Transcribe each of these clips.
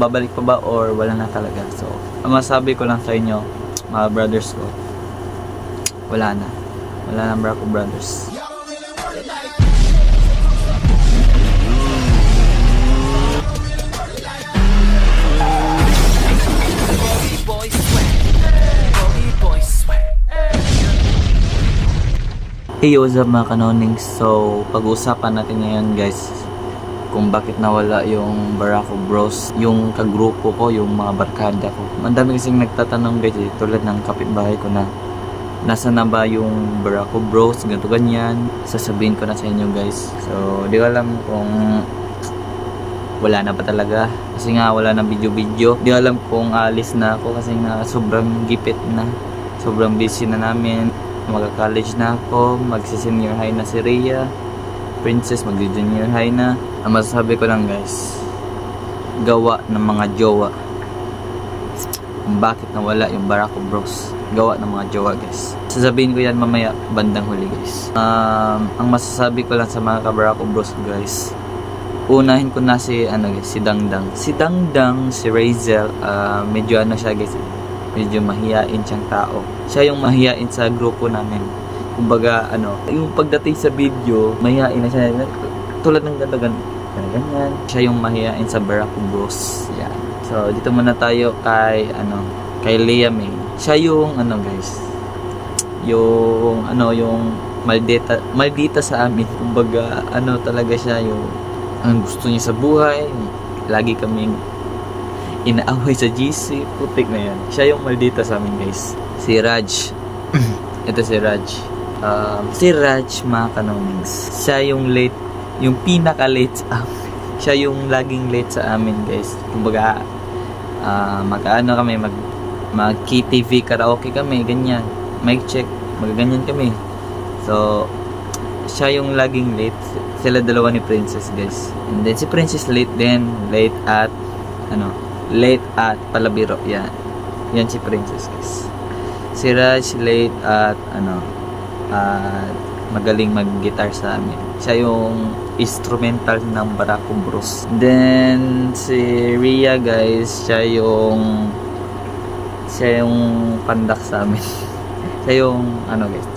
babalik pa ba or wala na talaga. So, ang masabi ko lang sa inyo, mga brothers ko, wala na. Wala na Braco Brothers. Hey, what's up mga kanonings? So, pag-uusapan natin ngayon guys kung bakit nawala yung Barako Bros, yung kagrupo ko, yung mga barkada ko. Ang dami kasing nagtatanong guys, eh, tulad ng kapitbahay ko na nasa na ba yung Barako Bros, ganito ganyan. Sasabihin ko na sa inyo guys. So, di ko alam kung wala na pa talaga. Kasi nga wala na video-video. Di alam kung alis na ako kasi nga sobrang gipit na. Sobrang busy na namin. Magka-college na ako. Magsi-senior high na si Rhea. Princess, mag-junior high na. Ang masasabi ko lang guys, gawa ng mga jowa. Kung bakit nawala yung Barako Bros. Gawa ng mga jowa guys. Sasabihin ko yan mamaya bandang huli guys. Um, ang masasabi ko lang sa mga ka-Barako Bros guys, unahin ko na si ano guys, si Dangdang. Si Dangdang, si Razel, ah, medyo ano siya guys, medyo mahiyain siyang tao. Siya yung mahiyain sa grupo namin. Kumbaga ano, yung pagdating sa video, mahiyain na siya. Tulad ng ganito, ganyan, ganyan. Siya yung mahiyain sa Barako Bros. Yan. So, dito muna tayo kay ano, kay Liam eh. Siya yung ano guys, yung ano yung maldita maldita sa amin kumbaga ano talaga siya yung ang gusto niya sa buhay lagi kaming inaaway sa GC putik na yan siya yung maldita sa amin guys si Raj ito si Raj um, si Raj mga kanonings siya yung late yung pinaka late sa amin. Siya yung laging late sa amin guys. Kumbaga ah mag-ano kami mag mag KTV karaoke kami ganyan. Mic check magaganyan kami. So siya yung laging late. Sila dalawa ni Princess guys. And then si Princess late din. Late at ano late at palabiro. Yan. Yan si Princess guys. Si Raj late at ano at magaling mag-guitar sa amin. Siya yung instrumental ng Barako Bros then si Ria guys siya yung siya yung pandak sa amin. Siya yung ano guys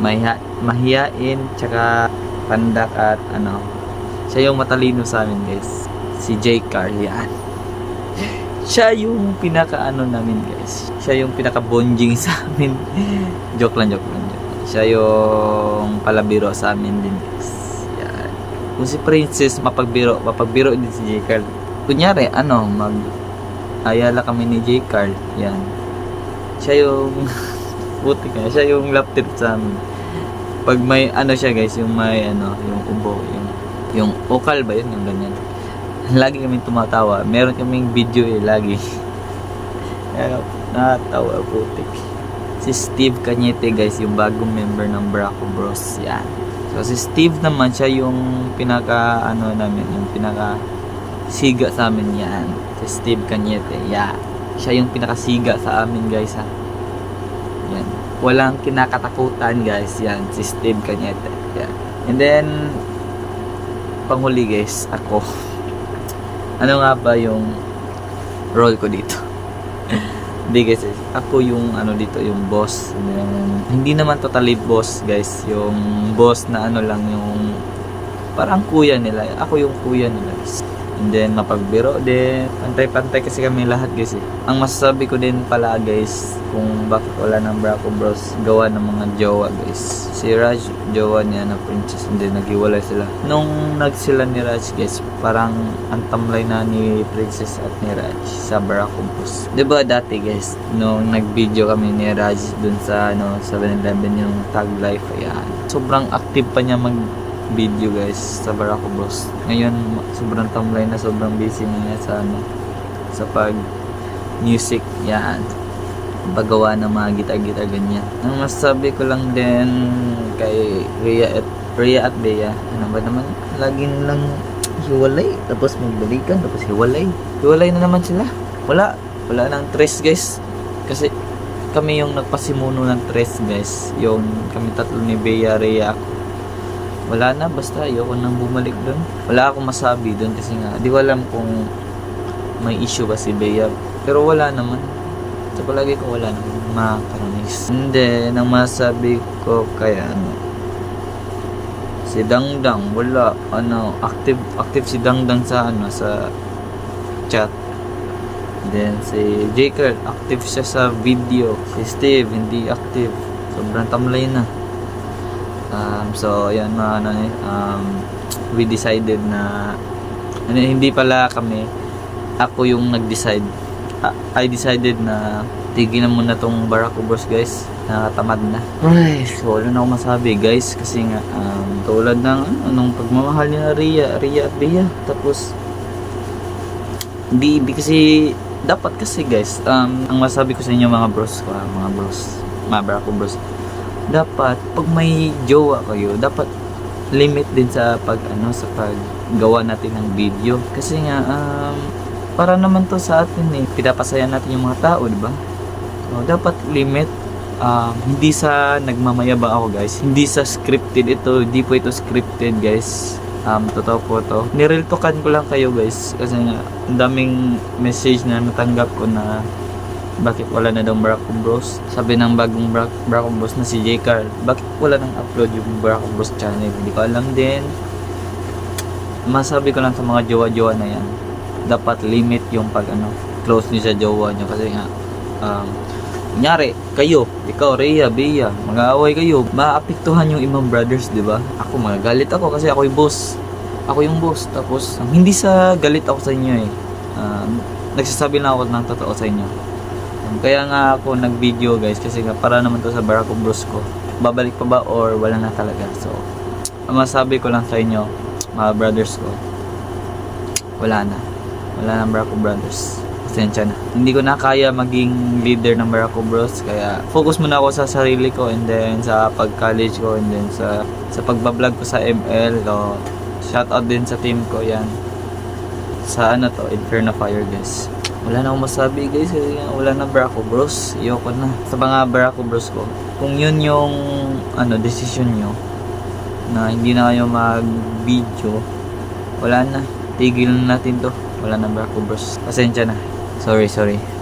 mahiha, mahiyain tsaka pandak at ano siya yung matalino sa amin guys. Si J. Car yan siya yung pinaka ano namin guys. Siya yung pinaka bonjing sa amin. Joke lang joke lang. Siya yung palabiro sa amin din guys. Yan. Kung si Princess mapagbiro mapagbiro din si J. Carl kunyari ano mag ayala kami ni J. Carl yan. Siya yung buti ka siya yung lap sa amin. Pag may ano siya guys yung may ano yung ubo yung yung okal ba yun yung ganyan. Lagi kami tumatawa. Meron kaming video eh lagi. Nakatawa putik si Steve Cañete guys yung bagong member ng Braco Bros yan. So si Steve naman siya yung pinaka ano namin yung pinaka siga sa amin yan. Si Steve Cañete yan siya yung pinaka siga sa amin guys ha. Yan. Walang kinakatakutan guys yan si Steve Cañete yan and then panghuli guys ako. Ano nga ba yung role ko dito hindi guys. Ako yung ano dito yung boss. Then, hindi naman totally boss guys. Yung boss na ano lang yung parang kuya nila. Ako yung kuya nila. guys and then mapagbiro din. Pantay-pantay kasi kami lahat guys eh. ang masasabi ko din pala guys kung bakit wala ng Braco Bros gawa ng mga jowa guys. Si Raj jowa niya na princess. And then naghiwalay sila. Nung nagsila ni Raj guys parang ang tamlay na ni princess at ni Raj sa Braco Bros. Diba dati guys nung nag-video kami ni Raj dun sa ano 7-Eleven yung tag life ayan. Sobrang active pa niya mag video guys sa Barako Bros. Ngayon, sobrang tamlay na sobrang busy niya sa ano sa pag music yan paggawa ng mga gitar-gitar ganyan. Ang masasabi ko lang din kay Rhea at Rhea at Bea, ano ba naman, laging lang hiwalay, tapos magbalikan, tapos hiwalay. Hiwalay na naman sila. Wala, wala nang tres guys. Kasi kami yung nagpasimuno ng tres guys. Yung kami tatlo ni Bea, Rhea, ako wala na basta ayoko nang bumalik doon wala akong masabi doon kasi nga di ko alam kung may issue ba si Bea. Pero wala naman. Sa palagi ko wala naman. Mga kanonis. Hindi, nang masabi ko kaya ano, si Dangdang wala. Ano active active si Dangdang sa ano sa chat. Then si Jaker active siya sa video. Si Steve hindi active. Sobrang tamlay na um, so yan mga ano eh, um, we decided na ano, hindi pala kami ako yung nag-decide. Ah, I decided na tigilan muna tong Barako Bros guys. Nakatamad na. Ay so wala na ako masabi guys kasi nga um, tulad ng ano, nung pagmamahal ni Ria Ria at Bea tapos di, di kasi dapat kasi guys um, ang masabi ko sa inyo mga bros ko mga bros mga Barako Bros dapat pag may jowa kayo dapat limit din sa pag ano sa paggawa natin ng video. Kasi nga um, para naman to sa atin eh pinapasaya natin yung mga tao di ba? So, dapat limit. Um, hindi sa nagmamayabang ako guys. Hindi sa scripted ito. Hindi po ito scripted guys. Um, totoo po to. Nireal talkan ko lang kayo guys. Kasi nga ang daming message na natanggap ko na bakit wala na daw Barako Bros? Sabi ng bagong Barako Bros na si J. Carl bakit wala nang upload yung Barako Bros channel? Hindi ko alam din. Masabi ko lang sa mga jowa-jowa na yan dapat limit yung pag ano close niyo sa jowa niyo. Kasi nga um, kunyari kayo ikaw Rhea Bea mag-aaway kayo maapektuhan yung ibang brothers di ba? Ako magagalit ako kasi ako yung boss. Ako yung boss. Tapos hindi sa galit ako sa inyo eh. Um, nagsasabi lang ako ng totoo sa inyo kaya nga ako nag video guys kasi nga para naman to sa Barako Bros ko. Babalik pa ba or wala na talaga? So ang masabi ko lang sa inyo mga brothers ko wala na. Wala nang Barako Brothers. Pasensya na. Hindi ko na kaya maging leader ng Barako Bros kaya focus muna ako sa sarili ko and then sa pag college ko and then sa sa pagbablog ko sa ML so, shout out din sa team ko yan. Sa ano to? Inferno Fire guys wala na akong masabi guys. Kasi wala na Barako Bros. Ayoko na. Sa mga Barako Bros ko kung yun yung ano decision nyo na hindi na kayo mag video wala na. Tigil na natin to. Wala na Barako Bros. Pasensya na. Sorry sorry